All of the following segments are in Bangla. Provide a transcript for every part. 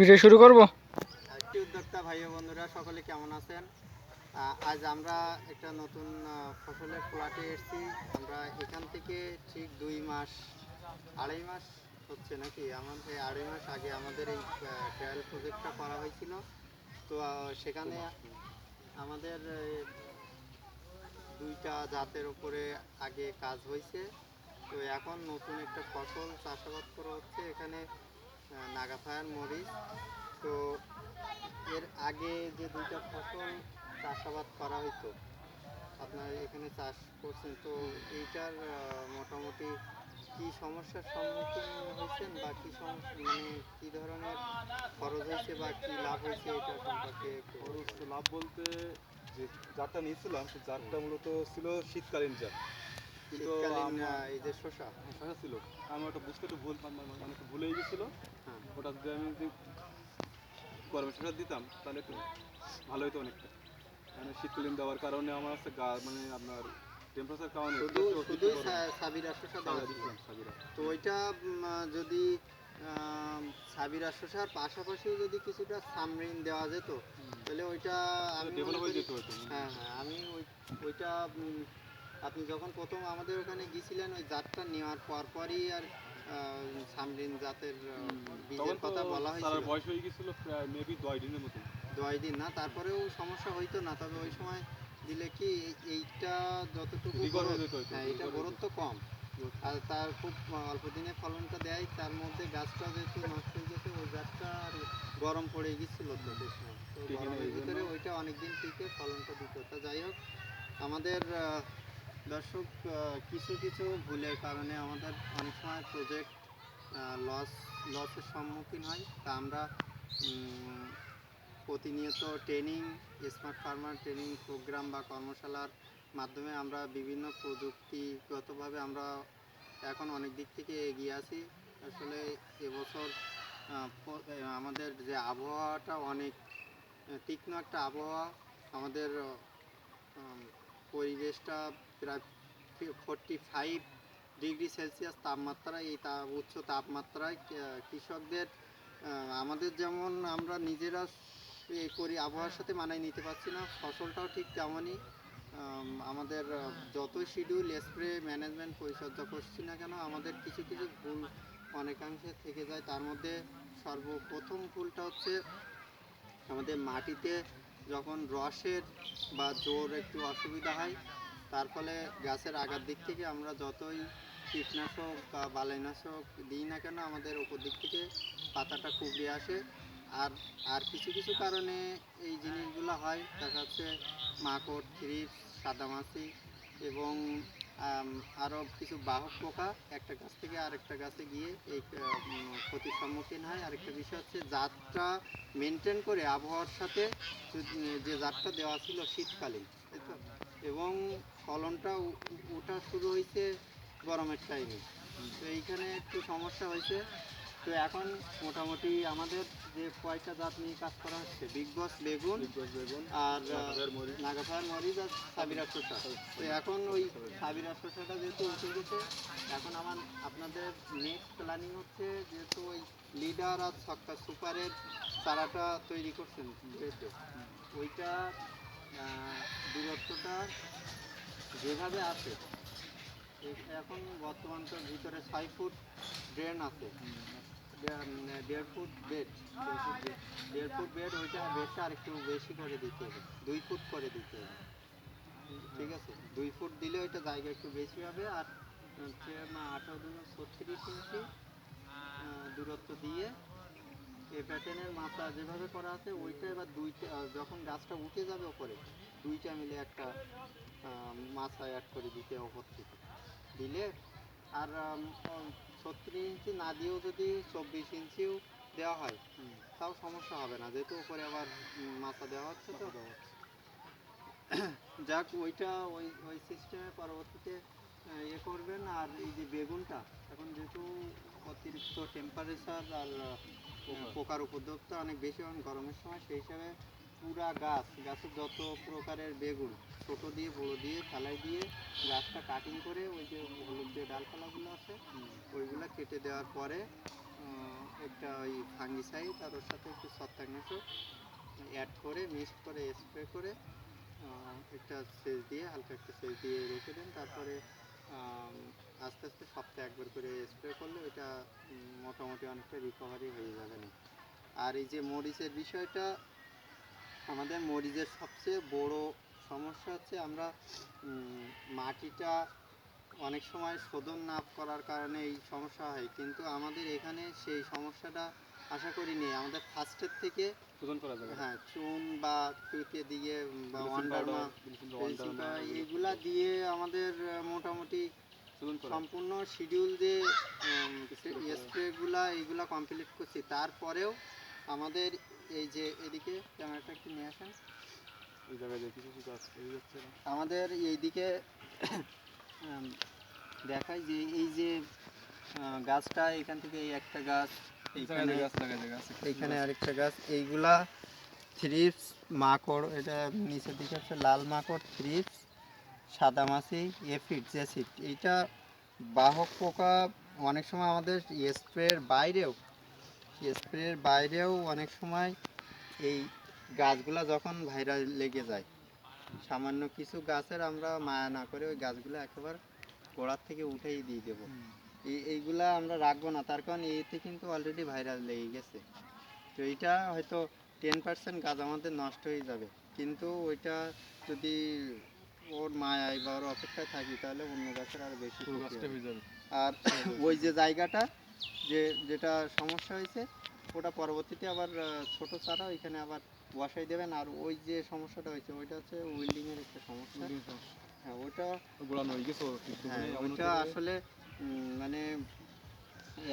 ভিডিও শুরু করব? উদ্যোক্তা, ভাই বন্ধুরা, সকলে কেমন আছেন? আজ আমরা একটা নতুন ফসলের প্লটে এসেছি। আমরা এখান থেকে ঠিক দুই মাস, আড়াই মাস হচ্ছে নাকি? আমাদের আড়াই মাস আগে আমাদের এই ট্রায়াল প্রজেক্টটা করা হয়েছিল। তো সেখানে আমাদের দুইটা জাতের উপরে আগে কাজ হয়েছে। তো এখন নতুন একটা ফসল চাষাবাদ করা হচ্ছে। এখানে নাগাফায়ার মরিচ। তো এর আগে যে দুইটা ফসল চাষাবাদ করা হতো আপনার এখানে চাষ করছেন, তো এইটার মোটামুটি কি সমস্যার সম্মুখীন হয়েছেন বা কি সমস্যা মানে কি ধরনের খরচ হয়েছে বা কি লাভ হয়েছে এটা সম্পর্কে খরচ লাভ বলতে যে জারটা নিয়েছিলাম সেই জারটা মূলত ছিল শীতকালীন জার কিন্তু শীতকালীন এই যে শসা শশা ছিল। আমি ওটা বুঝতে একটু ভুল মানে একটু ভুলেই গেছিল। হ্যাঁ। ওটা যদি আমি যদি গরমের শশা দিতাম তাহলে একটু ভালো হতো অনেকটা। মানে শীতকালীন দেওয়ার কারণে আমার হচ্ছে গা মানে আপনার টেম্পারেচার কারণে শুধু শুধুই সাবিরা শসা দেওয়া দিয়েছিলাম সাবিরা। তো ওইটা যদি সাবিরা শসার পাশাপাশিও যদি কিছুটা সামরিন দেওয়া যেত তাহলে ওইটা আমি হয়ে হ্যাঁ হ্যাঁ আমি ওই ওইটা আপনি যখন প্রথম আমাদের ওখানে গিয়েছিলেন ওই জাতটা নেওয়ার পর পরই আর সামরিন জাতের বীজের কথা বলা তার বয়স হয়ে গেছিল প্রায় মেবি দশ দিনের মতো দশ দিন না তারপরেও সমস্যা হইতো না তবে ওই সময় দিলে কি এইটা যতটুকু হয়ে এটা তো কম। আর তার খুব অল্প দিনে ফলনটা দেয় তার মধ্যে গাছটা যেহেতু নষ্ট হয়ে গেছে ওই গাছটা আর গরম পড়ে গেছিল তো গরমের ভিতরে ওইটা অনেকদিন থেকে ফলনটা দিত। তা যাই হোক আমাদের দর্শক কিছু কিছু ভুলের কারণে আমাদের অনেক সময় প্রজেক্ট লস লসের সম্মুখীন হয়। তা আমরা প্রতিনিয়ত training smart farmer training program বা কর্মশালার মাধ্যমে আমরা বিভিন্ন প্রযুক্তিগতভাবে আমরা এখন অনেক দিক থেকে এগিয়ে আছি। আসলে এবছর আমাদের যে আবহাওয়াটা অনেক তীক্ষ্ণ একটা আবহাওয়া, আমাদের পরিবেশটা প্রায় ফোরটি ফাইভ ডিগ্রি সেলসিয়াস তাপমাত্রা এই তা, উচ্চ তাপমাত্রায় কৃষকদের আমাদের যেমন আমরা নিজেরা এ করি, আবহাওয়ার সাথে মানায় নিতে পারছি না, ফসলটাও ঠিক তেমনই আমাদের যত শিডিউল স্প্রে ম্যানেজমেন্ট পরিচর্যা করছি না কেন, আমাদের কিছু কিছু ভুল অনেকাংশে থেকে যায়, তার মধ্যে সর্বপ্রথম ভুলটা হচ্ছে আমাদের মাটিতে যখন রসের বা জোর একটু অসুবিধা হয় তার ফলে গাছের আগার দিক থেকে আমরা যতই কীটনাশক বা বালাইনাশক দিই না কেন, আমাদের ওপর দিক থেকে পাতাটা কুবড়ে আসে। আর আর কিছু কিছু কারণে এই জিনিসগুলো হয়। দেখা যাচ্ছে মাকড় থ্রিপ সাদামাছি এবং আরও কিছু বাহক পোকা একটা গাছ থেকে আরেকটা গাছে গিয়ে এই ক্ষতির সম্মুখীন হয়। আরেকটা বিষয় হচ্ছে জাতটা মেনটেন করে আবহাওয়ার সাথে যে জাতটা দেওয়া ছিল শীতকালীন এবং ফলনটা ওঠা শুরু হয়েছে গরমের টাইমে তো এইখানে একটু সমস্যা হয়েছে। তো এখন মোটামুটি আমাদের যে কয়টা জাত নিয়ে কাজ করা হচ্ছে বিগ বস বেগুন বেগুন আর নাগাফায়ার মরিচ। আর সাবিরা শসা। তো এখন ওই সাবিরা শসাটা যেহেতু উঠে গেছে এখন আমার আপনাদের নেক্সট প্ল্যানিং হচ্ছে যেহেতু ওই লিডার আর ছক্কা সুপারের চারাটা তৈরি করছেন। যেহেতু ওইটা দূরত্বটা যেভাবে আছে এখন বর্তমান তো ভিতরে ছয় ফুট ড্রেন আছে। দেড়- ফুট বেড দেড় ফুট বেড ওইটা বেডটা আর একটু বেশি করে দিতে হবে, দুই ফুট করে দিতে হবে। ঠিক আছে? দুই ফুট দিলে ওইটা জায়গা একটু বেশি হবে আর আঠারো দিন ছত্রিশ ইঞ্চি দূরত্ব দিয়ে এ প্যাটার্নের মাথা যেভাবে করা আছে ওইটা এবার দুইটা যখন গাছটা উঠে যাবে ওপরে দুইটা মিলে একটা মাথা অ্যাড করে দিতে ওপর থেকে দিলে আর ছত্রিশ ইঞ্চি না দিয়েও যদি চব্বিশ ইঞ্চিও দেওয়া হয় তাও সমস্যা হবে না। যেহেতু উপরে আবার মাথা দেওয়া হচ্ছে তো। যাক ওইটা ওই ওই সিস্টেমে পরবর্তীতে ইয়ে করবেন। আর এই যে বেগুনটা এখন যেহেতু অতিরিক্ত টেম্পারেচার আর পোকার উপদ্রব উপদ্রবটা অনেক বেশি হয় গরমের সময় সেই হিসাবে পুরা গাছ গাছের যত প্রকারের বেগুন ছোট দিয়ে বড় দিয়ে ফেলাই দিয়ে গাছটা কাটিং করে ওই যে হলুদ যে ডালপালাগুলো আছে ওইগুলো কেটে দেওয়ার পরে একটা ওই ফাঙ্গিসাইড আর ওর সাথে একটু ছত্রাকনাশক অ্যাড করে মিক্সড করে স্প্রে করে একটা সেচ দিয়ে হালকা একটা সেচ দিয়ে রেখে দেন। তারপরে আস্তে আস্তে সপ্তাহে একবার করে স্প্রে করলে উম, মোটামুটি অনেকটা রিকভারি হয়ে যাবে। না আর এই যে মরিচের বিষয়টা আমাদের মরিচের সবচেয়ে বড় সমস্যা হচ্ছে আমরা মাটিটা অনেক সময় শোধন না করার কারণে এই সমস্যা হয়। কিন্তু আমাদের এখানে সেই সমস্যাটা আশা করি নেই আমাদের ফার্স্টের থেকে শোধন করা যাবে। হ্যাঁ চুন বা টুইতে দিয়ে বা ওয়ান্ডারমা এগুলো দিয়ে আমাদের মোটামুটি সম্পূর্ণ শিডিউল যে স্প্রেগুলা এইগুলা কমপ্লিট করছি। তারপরেও আমাদের এই যে এদিকে ক্যামেরাটা একটু নিয়ে আসেন। আমাদের এইদিকে দেখাই যে এই যে গাছটা এখান থেকে এই একটা গাছ এইখানে আছে এইখানে আরেকটা গাছ এইগুলা থ্রিপস মাকড় এটা নিচের দিকে হচ্ছে লাল মাকড় থ্রিপস সাদা মাছি এফিড জেসিড এইটা বাহক পোকা অনেক সময় আমাদের স্প্রের বাইরেও স্প্রের বাইরেও অনেক সময় এই গাছগুলা যখন ভাইরাস লেগে যায় সামান্য কিছু গাছের আমরা মায়া না করে ওই গাছগুলো একেবারে গোড়ার থেকে উঠেই দিয়ে দেবো। এইগুলা আমরা রাখব না তার কারণ এতে কিন্তু অলরেডি ভাইরাস লেগে গেছে। তো এইটা হয়তো টেন পার্সেন্ট গাছ আমাদের নষ্ট হয়ে যাবে। কিন্তু ওইটা যদি ওর মায়ায় বা ওর অপেক্ষায় থাকি তাহলে অন্য গাছের আরও বেশি। আর ওই যে জায়গাটা যে যেটা সমস্যা হয়েছে ওটা পরবর্তীতে আবার ছোট চারা ওইখানে আবার বসাই দেবেন। আর ওই যে সমস্যাটা হয়েছে ওইটা হচ্ছে উইল্ডিং এর একটা সমস্যা। হ্যাঁ ওটা গোড়ানো হয়ে গেছে ওইটা আসলে মানে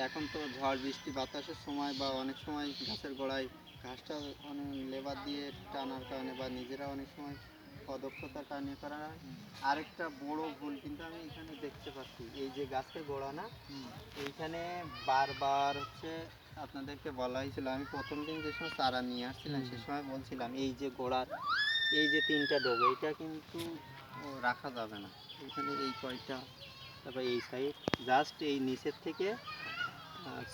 এখন তো ঝড় বৃষ্টি বাতাসের সময় বা অনেক সময় গাছের গোড়ায় ঘাসটা অনেক লেবার দিয়ে টানার কারণে বা নিজেরা অনেক সময় অদক্ষতার কারণে করা হয়। আরেকটা বড় ভুল কিন্তু আমি এখানে দেখতে পাচ্ছি। এই যে গাছের গোড়া না এইখানে বারবার হচ্ছে আপনাদেরকে বলা হয়েছিল আমি প্রথম দিন যে সময় চারা নিয়ে আসছিলাম সে সময় বলছিলাম এই যে গোড়ার এই যে তিনটা ডোব এইটা কিন্তু রাখা যাবে না। এখানে এই কয়টা তারপর এই সাইড জাস্ট এই নিচের থেকে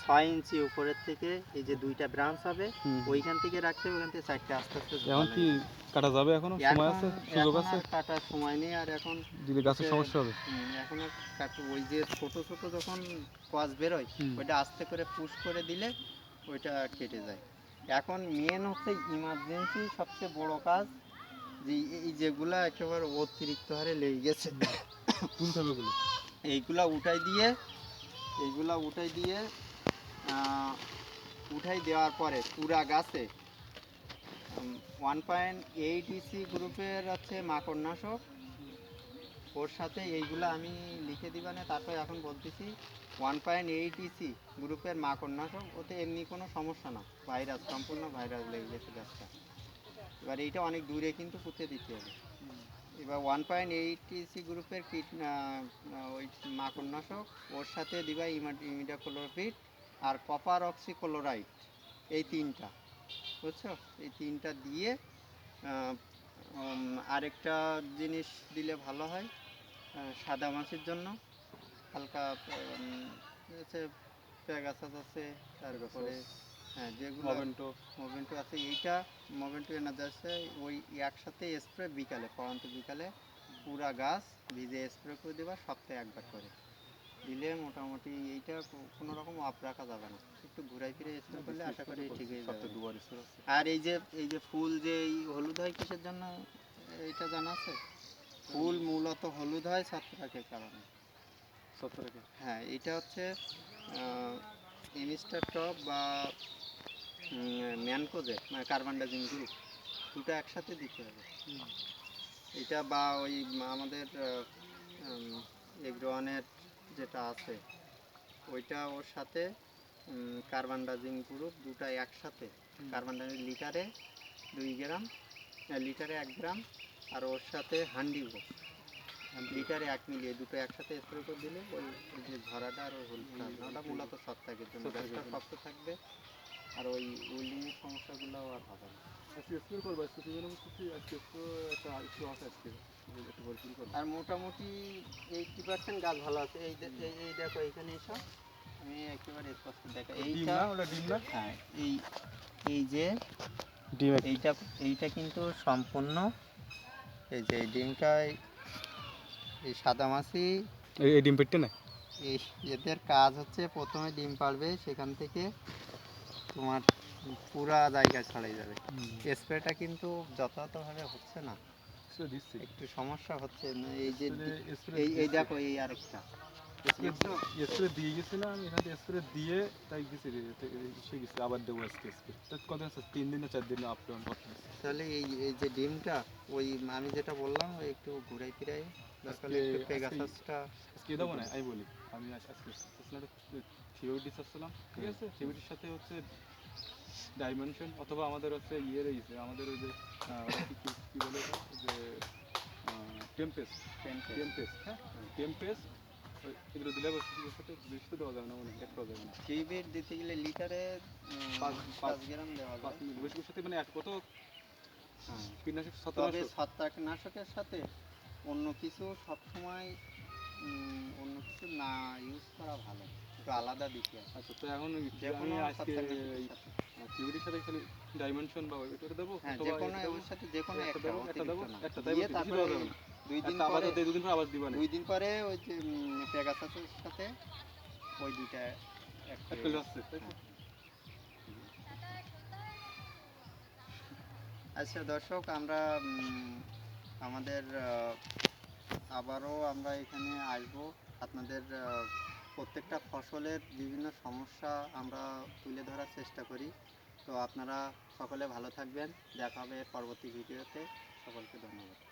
ছয় ইঞ্চি উপরের থেকে এই যে দুইটা ব্রাঞ্চ হবে ওইখান থেকে রাখতে হবে ওখান থেকে চারটে আস্তে আস্তে এখন কি কাটা যাবে এখনও? সময় আছে? সুযোগ আছে? কাটার সময় নেই আর এখন যদি গাছের সমস্যা হবে। এখন আর ওই যে ছোট ছোট যখন কস বেরোয়। ওইটা আস্তে করে পুশ করে দিলে ওইটা কেটে যায়। এখন মেন হচ্ছে ইমার্জেন্সি সবচেয়ে বড় কাজ যে এই যেগুলা একেবারে অতিরিক্ত হারে লেগে গেছে। তুলতে হবে এইগুলা উঠাই দিয়ে, এইগুলা উঠাই দিয়ে উঠাই দেওয়ার পরে পুরা গাছে ওয়ান পয়েন্ট এইট ইসি গ্রুপের হচ্ছে মাকড়নাশক। ওর সাথে এইগুলো আমি লিখে দিবানে, তারপরে এখন বলতেছি ওয়ান পয়েন্ট এইট ইসি গ্রুপের মাকড়নাশক, ওতে এমনি কোনো সমস্যা না ভাইরাস সম্পূর্ণ ভাইরাস লেগে গেছে গাছটা। এবার এইটা অনেক দূরে কিন্তু পুঁতে দিতে হবে। এবার ওয়ান পয়েন্ট এইট ইসি গ্রুপের কীট ওই মাকড়নাশক, ওর সাথে দিবা ইমিডাক্লোরোফিট আর কপার অক্সিক্লোরাইড এই তিনটা, বুঝছ? এই তিনটা দিয়ে আরেকটা জিনিস দিলে ভালো হয় সাদা মাছের জন্য। হালকা হচ্ছে প্যাগাসাস আছে, তারপরে হ্যাঁ যেগুলো মোমেন্টো মোমেন্টো আছে এইটা মোমেন্টো এনে যাচ্ছে ওই একসাথে স্প্রে বিকালে পরন্ত বিকালে পুরা গাছ ভিজে স্প্রে করে দেবা সপ্তাহে একবার করে। দিলে মোটামুটি এইটা কোনো রকম অফ রাখা যাবে না। একটু ঘুরাই ফিরে স্প্রে করলে আশা করি ঠিক হয়ে যাবে। দুবার স্প্রে আর এই যে এই যে ফুল যে এই হলুদ হয় কিসের জন্য এইটা জানা আছে? ফুল মূলত হলুদ হয় ছত্রাকের কারণে। টাকা হ্যাঁ এটা হচ্ছে ইমিস্টার টপ বা ম্যানকোজে মানে কার্বন ডাইজিং গ্রুপ দুটো একসাথে দিতে হবে। এটা বা ওই আমাদের এগ্রোয়ানের যেটা আছে ওইটা ওর সাথে কার্বন ডাইজিং গ্রুপ দুটা একসাথে। কার্বন ডাইজিং লিটারে দুই গ্রাম লিটারে এক গ্রাম আর ওর সাথে হান্ডিগো লিটারে এক মিলিয়ে দুটো একসাথে স্প্রে করে দিলে ওই যে ঝরাটা আর ওই হলুদটা। ওটা মূলত ছত্রাকের জন্য গাছটা শক্ত থাকবে আর ওই উইল্ডিংয়ের সমস্যাগুলোও আর হবে না। আর মোটামুটি এইটটি পার্সেন্ট গাছ ভালো আছে এই এই এই দেখো এখানে এসো আমি একেবারে স্পষ্ট দেখা এইটা না? ওটা ডিম না? হ্যাঁ এই এই যে ডিম এইটা এইটা কিন্তু সম্পূর্ণ এই যে এই ডিমটা এই- সাদা মাছি। এই ডিম পেটতে না? এই এদের কাজ হচ্ছে প্রথমে ডিম পাড়বে সেখান থেকে তোমার পুরা জায়গা ছাড়াই যাবে। স্প্রেটা কিন্তু যথাযথভাবে হচ্ছে না। একটু সমস্যা হচ্ছে না এই যে এই দেখো এই আরেকটা? স্প্রে দিয়ে গেছি না আমি এখান থেকে স্প্রে দিয়ে তাই গেছি সে গেছি আবার দেবো আজকে স্প্রে কত আছে তিন দিন না চার দিন আপ ডাউন তাহলে এই এই যে ডিমটা ওই আমি যেটা বললাম ওই একটু ঘুরাই ফিরাই আজকে- দেবো না আমি বলি। আমি আজ- আজকে থিওরিটি চাচ্ছিলাম ঠিক আছে? থিওরিটির সাথে হচ্ছে ডাইমেনশন অথবা আমাদের হচ্ছে ইয়ে রয়েছে আমাদের ওই যে কি বলে যে টেম্পেস টেম্পেস হ্যাঁ? টেম্পেস এগুলো দিলে আবার বেশি তো দেওয়া যাবে না এক যাবে না। দিতে গেলে লিটারে পাঁচ- গ্রাম দেওয়া পাঁচ বেশি সাথে মানে কত? হ্যাঁ। কীটনাশক তবে ছত্রাকনাশকের সাথে অন্য কিছু সবসময় অন্য কিছু না ইউজ করা ভালো। একটু আলাদা দিকে আচ্ছা তো এখন আমি আজকে সাথে। খালি ডাইমেনশন বা ওইটা দেবো হ্যাঁ যে কোনো দেবো। ওর সাথে যে কোনো একটা একটা দেবো, একটা দেবো, একটা তাই দুই দিন পরে দিয়ে দুদিন পর আবার দিবা দুই দিন পরে ওই যে পেগাসাসের সাথে ওই দুইটা একটা? আচ্ছা দর্শক আমরা আমাদের আবারও আমরা এখানে আসব। আপনাদের প্রত্যেকটা ফসলের বিভিন্ন সমস্যা আমরা তুলে ধরার চেষ্টা করি। তো আপনারা সকলে ভালো থাকবেন। দেখা হবে পরবর্তী ভিডিওতে। সকলকে ধন্যবাদ।